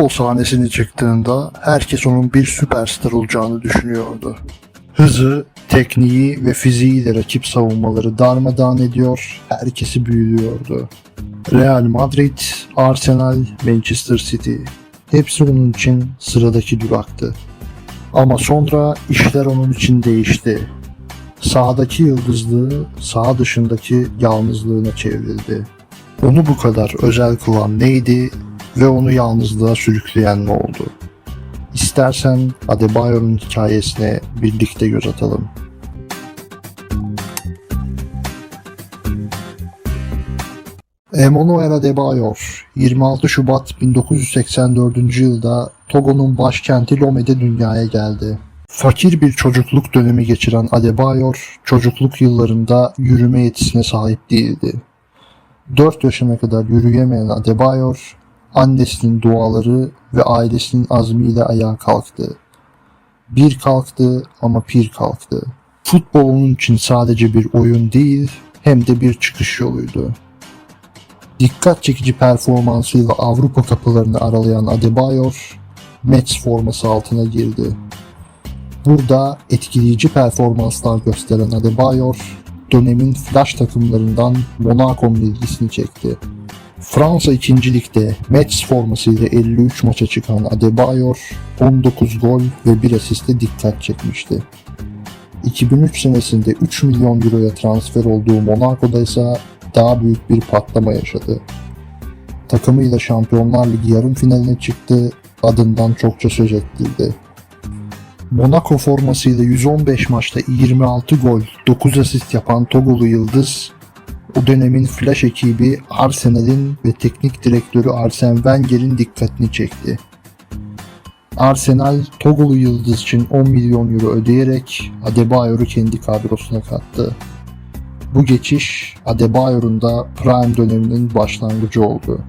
futbol sahnesine çıktığında herkes onun bir süperstar olacağını düşünüyordu. Hızı, tekniği ve fiziğiyle rakip savunmaları darmadağın ediyor, herkesi büyülüyordu. Real Madrid, Arsenal, Manchester City hepsi onun için sıradaki duraktı. Ama sonra işler onun için değişti. Sahadaki yıldızlığı saha dışındaki yalnızlığına çevrildi. Onu bu kadar özel kılan neydi ve onu yalnızlığa sürükleyen ne oldu? İstersen Adebayor'un hikayesine birlikte göz atalım. Emmanuel Adebayor 26 Şubat 1984 yılda Togo'nun başkenti Lome'de dünyaya geldi. Fakir bir çocukluk dönemi geçiren Adebayor, çocukluk yıllarında yürüme yetisine sahip değildi. 4 yaşına kadar yürüyemeyen Adebayor, annesinin duaları ve ailesinin azmiyle ayağa kalktı. Bir kalktı ama pir kalktı. Futbol onun için sadece bir oyun değil, hem de bir çıkış yoluydu. Dikkat çekici performansıyla Avrupa kapılarını aralayan Adebayor, Mets forması altına girdi. Burada etkileyici performanslar gösteren Adebayor, dönemin flash takımlarından Monaco'nun ilgisini çekti. Fransa 2. Lig'de Mets formasıyla 53 maça çıkan Adebayor, 19 gol ve 1 asiste dikkat çekmişti. 2003 senesinde 3 milyon euroya transfer olduğu Monaco'da ise daha büyük bir patlama yaşadı. Takımıyla Şampiyonlar Ligi yarım finaline çıktı, adından çokça söz ettildi. Monaco formasıyla 115 maçta 26 gol, 9 asist yapan Togolu Yıldız, o dönemin flash ekibi Arsenal'in ve teknik direktörü Arsene Wenger'in dikkatini çekti. Arsenal, Togolu Yıldız için 10 milyon euro ödeyerek Adebayor'u kendi kadrosuna kattı. Bu geçiş Adebayor'un da prime döneminin başlangıcı oldu.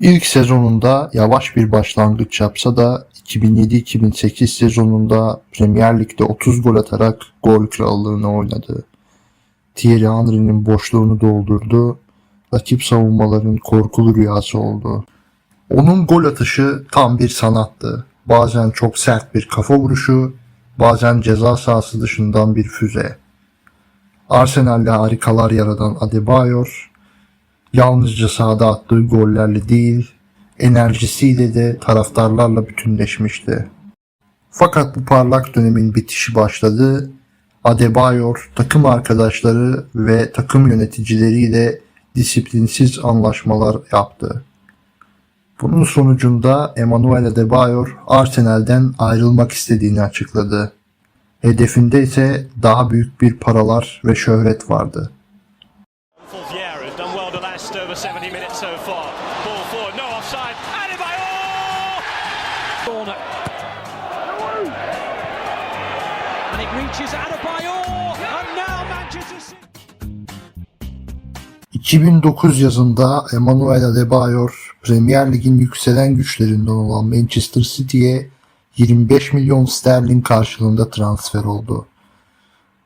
İlk sezonunda yavaş bir başlangıç yapsa da 2007-2008 sezonunda Premier Lig'de 30 gol atarak gol krallığını oynadı. Thierry Henry'nin boşluğunu doldurdu, rakip savunmaların korkulu rüyası oldu. Onun gol atışı tam bir sanattı. Bazen çok sert bir kafa vuruşu, bazen ceza sahası dışından bir füze. Arsenal'le harikalar yaratan Adebayor, yalnızca sahada attığı gollerle değil, enerjisiyle de taraftarlarla bütünleşmişti. Fakat bu parlak dönemin bitişi başladı. Adebayor takım arkadaşları ve takım yöneticileriyle disiplinsiz anlaşmalar yaptı. Bunun sonucunda Emmanuel Adebayor Arsenal'den ayrılmak istediğini açıkladı. Hedefinde ise daha büyük bir paralar ve şöhret vardı. 2009 yazında Emmanuel Adebayor Premier Lig'in yükselen güçlerinden olan Manchester City'ye 25 milyon sterlin karşılığında transfer oldu.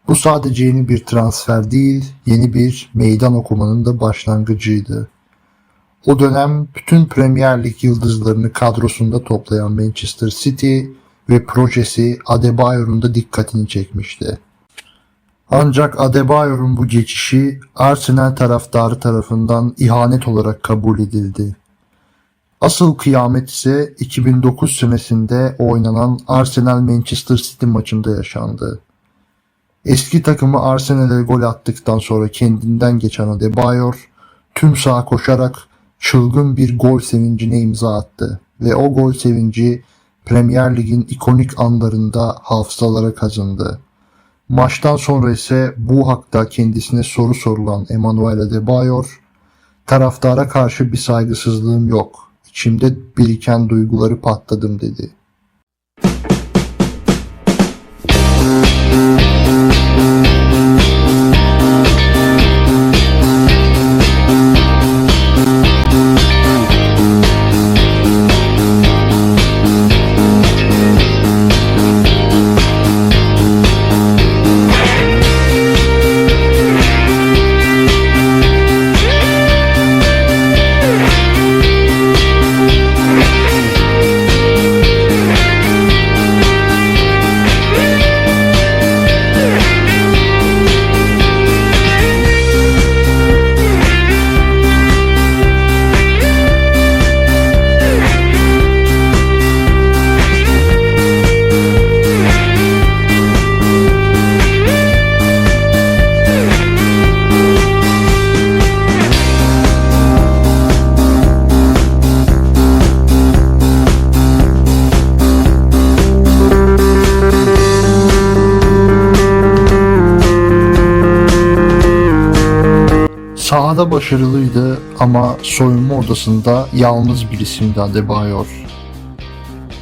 Bu sadece yeni bir transfer değil, yeni bir meydan okumanın da başlangıcıydı. O dönem bütün Premier Lig yıldızlarını kadrosunda toplayan Manchester City ve projesi Adebayor'un da dikkatini çekmişti. Ancak Adebayor'un bu geçişi Arsenal taraftarı tarafından ihanet olarak kabul edildi. Asıl kıyamet ise 2009 senesinde oynanan Arsenal Manchester City maçında yaşandı. Eski takımı Arsenal'e gol attıktan sonra kendinden geçen Adebayor tüm saha koşarak çılgın bir gol sevincine imza attı ve o gol sevinci Premier Lig'in ikonik anlarında hafızalara kazındı. Maçtan sonra ise bu hakta kendisine soru sorulan Emmanuel Adebayor, taraftara karşı bir saygısızlığım yok. İçimde biriken duyguları patladım dedi. Sahada başarılıydı ama soyunma odasında yalnız bir isimdi Adebayor.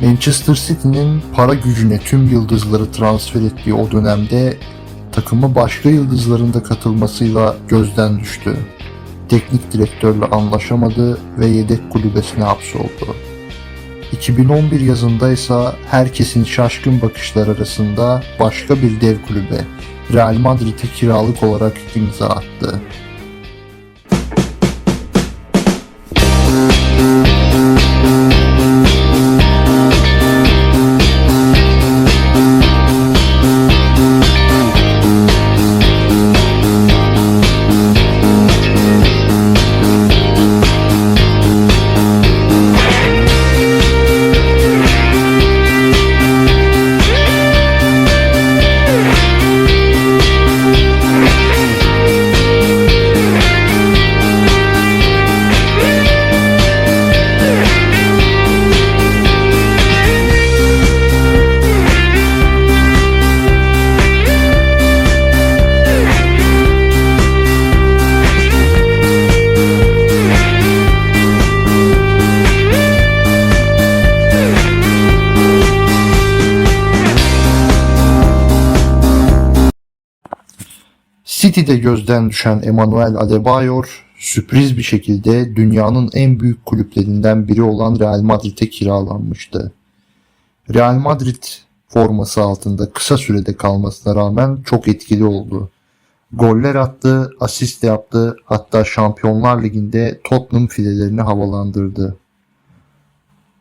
Manchester City'nin para gücüne tüm yıldızları transfer ettiği o dönemde takımı başka yıldızların da katılmasıyla gözden düştü. Teknik direktörle anlaşamadı ve yedek kulübesine hapsoldu. 2011 yazında ise herkesin şaşkın bakışlar arasında başka bir dev kulübe Real Madrid'e kiralık olarak imza attı. City'de gözden düşen Emmanuel Adebayor sürpriz bir şekilde dünyanın en büyük kulüplerinden biri olan Real Madrid'e kiralanmıştı. Real Madrid forması altında kısa sürede kalmasına rağmen çok etkili oldu. Goller attı, asist yaptı, hatta Şampiyonlar Ligi'nde Tottenham filelerini havalandırdı.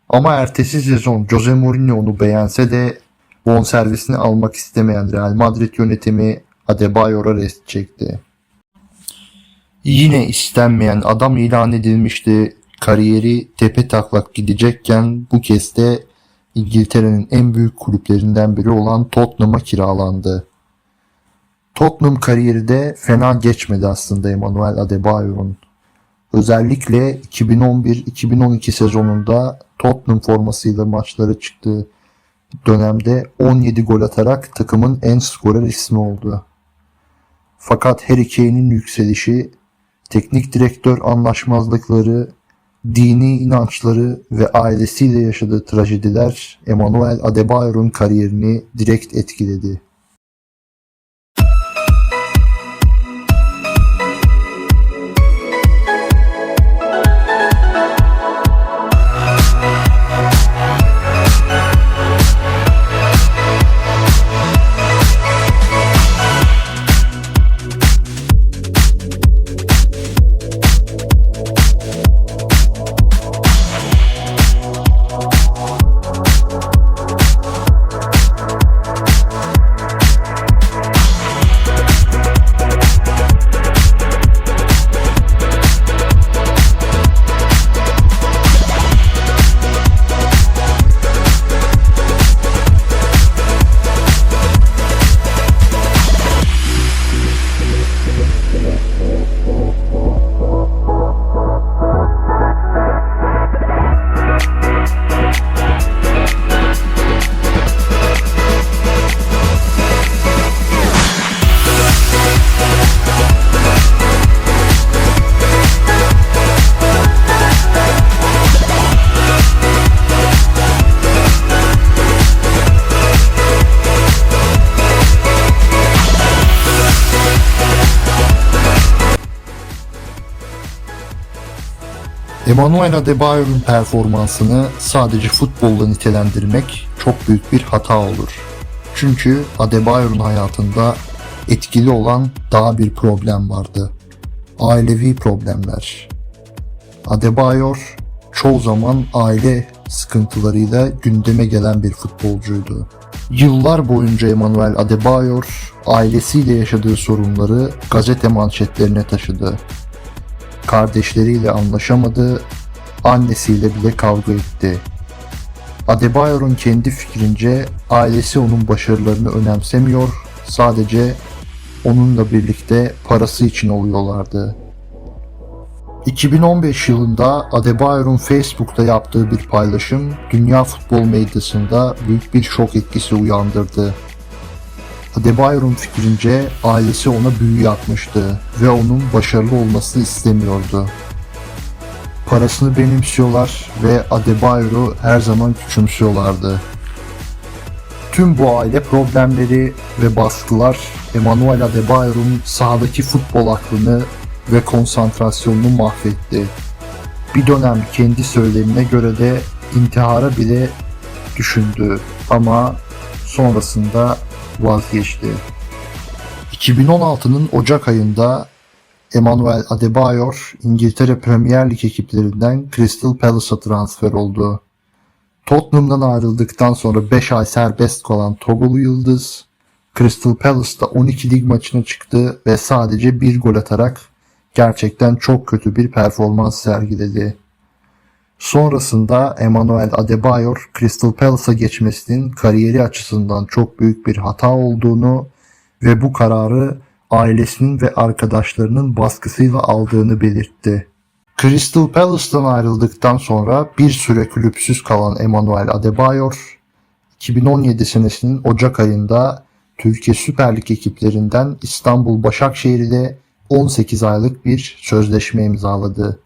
Ama ertesi sezon Jose Mourinho onu beğense de bonservisini almak istemeyen Real Madrid yönetimi Adebayor'a rest çekti. Yine istenmeyen adam ilan edilmişti. Kariyeri tepe taklak gidecekken bu kez de İngiltere'nin en büyük kulüplerinden biri olan Tottenham'a kiralandı. Tottenham kariyeri de fena geçmedi aslında Emmanuel Adebayor'un. Özellikle 2011-2012 sezonunda Tottenham formasıyla maçlara çıktığı dönemde 17 gol atarak takımın en skorer ismi oldu. Fakat Harry Kane'in yükselişi, teknik direktör anlaşmazlıkları, dini inançları ve ailesiyle yaşadığı trajediler Emmanuel Adebayor'un kariyerini direkt etkiledi. Emmanuel Adebayor'un performansını sadece futbolla nitelendirmek çok büyük bir hata olur. Çünkü Adebayor'un hayatında etkili olan daha bir problem vardı. Ailevi problemler. Adebayor çoğu zaman aile sıkıntılarıyla gündeme gelen bir futbolcuydu. Yıllar boyunca Emmanuel Adebayor ailesiyle yaşadığı sorunları gazete manşetlerine taşıdı kardeşleriyle anlaşamadı, annesiyle bile kavga etti. Adebayor'un kendi fikrince ailesi onun başarılarını önemsemiyor, sadece onunla birlikte parası için oluyorlardı. 2015 yılında Adebayor'un Facebook'ta yaptığı bir paylaşım dünya futbol medyasında büyük bir şok etkisi uyandırdı. Adebayor'un fikrince ailesi ona büyü yapmıştı ve onun başarılı olmasını istemiyordu. Parasını benimsiyorlar ve Adebayor'u her zaman küçümsüyorlardı. Tüm bu aile problemleri ve baskılar Emmanuel Adebayor'un sahadaki futbol aklını ve konsantrasyonunu mahvetti. Bir dönem kendi söylemine göre de intihara bile düşündü ama sonrasında vazgeçti. 2016'nın Ocak ayında Emmanuel Adebayor İngiltere Premier Lig ekiplerinden Crystal Palace'a transfer oldu. Tottenham'dan ayrıldıktan sonra 5 ay serbest kalan Togolu Yıldız, Crystal Palace'da 12 lig maçına çıktı ve sadece bir gol atarak gerçekten çok kötü bir performans sergiledi. Sonrasında Emmanuel Adebayor Crystal Palace'a geçmesinin kariyeri açısından çok büyük bir hata olduğunu ve bu kararı ailesinin ve arkadaşlarının baskısıyla aldığını belirtti. Crystal Palace'tan ayrıldıktan sonra bir süre kulüpsüz kalan Emmanuel Adebayor, 2017 senesinin Ocak ayında Türkiye Süper Lig ekiplerinden İstanbul Başakşehir ile 18 aylık bir sözleşme imzaladı.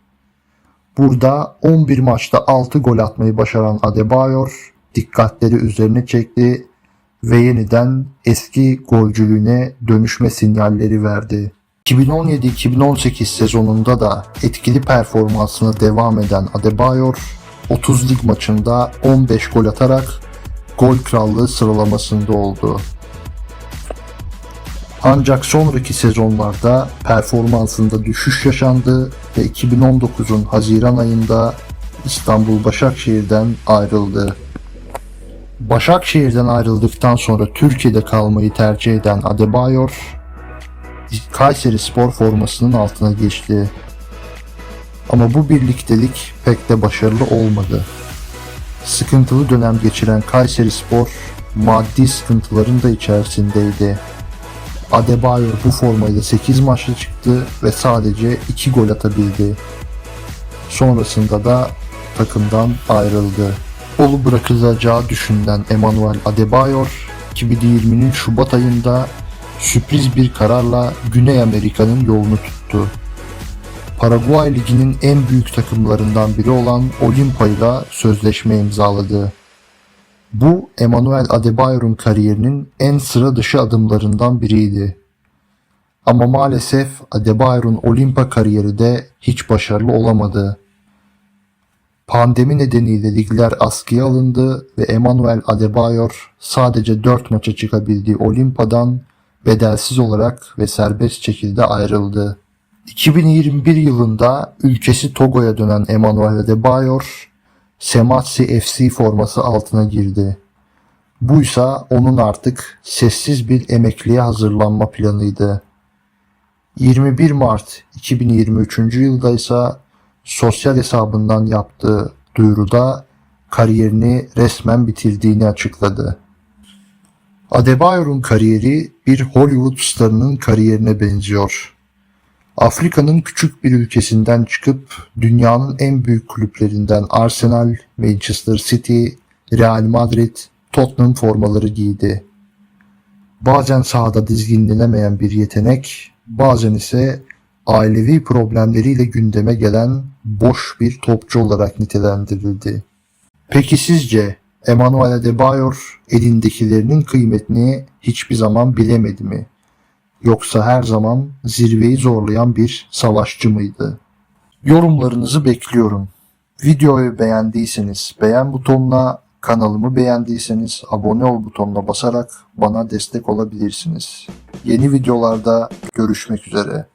Burada 11 maçta 6 gol atmayı başaran Adebayor dikkatleri üzerine çekti ve yeniden eski golcülüğüne dönüşme sinyalleri verdi. 2017-2018 sezonunda da etkili performansına devam eden Adebayor, 30 lig maçında 15 gol atarak gol krallığı sıralamasında oldu. Ancak sonraki sezonlarda performansında düşüş yaşandı ve 2019'un Haziran ayında İstanbul Başakşehir'den ayrıldı. Başakşehir'den ayrıldıktan sonra Türkiye'de kalmayı tercih eden Adebayor, Kayseri Spor formasının altına geçti. Ama bu birliktelik pek de başarılı olmadı. Sıkıntılı dönem geçiren Kayseri Spor maddi sıkıntıların da içerisindeydi. Adebayor bu formayla 8 maçta çıktı ve sadece 2 gol atabildi. Sonrasında da takımdan ayrıldı. Olu bırakılacağı düşünülen Emmanuel Adebayor 2020'nin Şubat ayında sürpriz bir kararla Güney Amerika'nın yolunu tuttu. Paraguay Ligi'nin en büyük takımlarından biri olan Olimpa ile sözleşme imzaladı. Bu Emmanuel Adebayor'un kariyerinin en sıra dışı adımlarından biriydi. Ama maalesef Adebayor'un Olimpa kariyeri de hiç başarılı olamadı. Pandemi nedeniyle ligler askıya alındı ve Emmanuel Adebayor sadece 4 maça çıkabildiği Olimpa'dan bedelsiz olarak ve serbest şekilde ayrıldı. 2021 yılında ülkesi Togo'ya dönen Emmanuel Adebayor, Sematsi FC forması altına girdi. Buysa onun artık sessiz bir emekliye hazırlanma planıydı. 21 Mart 2023. yılda ise sosyal hesabından yaptığı duyuruda kariyerini resmen bitirdiğini açıkladı. Adebayor'un kariyeri bir Hollywood starının kariyerine benziyor. Afrika'nın küçük bir ülkesinden çıkıp dünyanın en büyük kulüplerinden Arsenal, Manchester City, Real Madrid, Tottenham formaları giydi. Bazen sahada dizginlenemeyen bir yetenek, bazen ise ailevi problemleriyle gündeme gelen boş bir topçu olarak nitelendirildi. Peki sizce Emmanuel Adebayor elindekilerinin kıymetini hiçbir zaman bilemedi mi? Yoksa her zaman zirveyi zorlayan bir savaşçı mıydı? Yorumlarınızı bekliyorum. Videoyu beğendiyseniz beğen butonuna, kanalımı beğendiyseniz abone ol butonuna basarak bana destek olabilirsiniz. Yeni videolarda görüşmek üzere.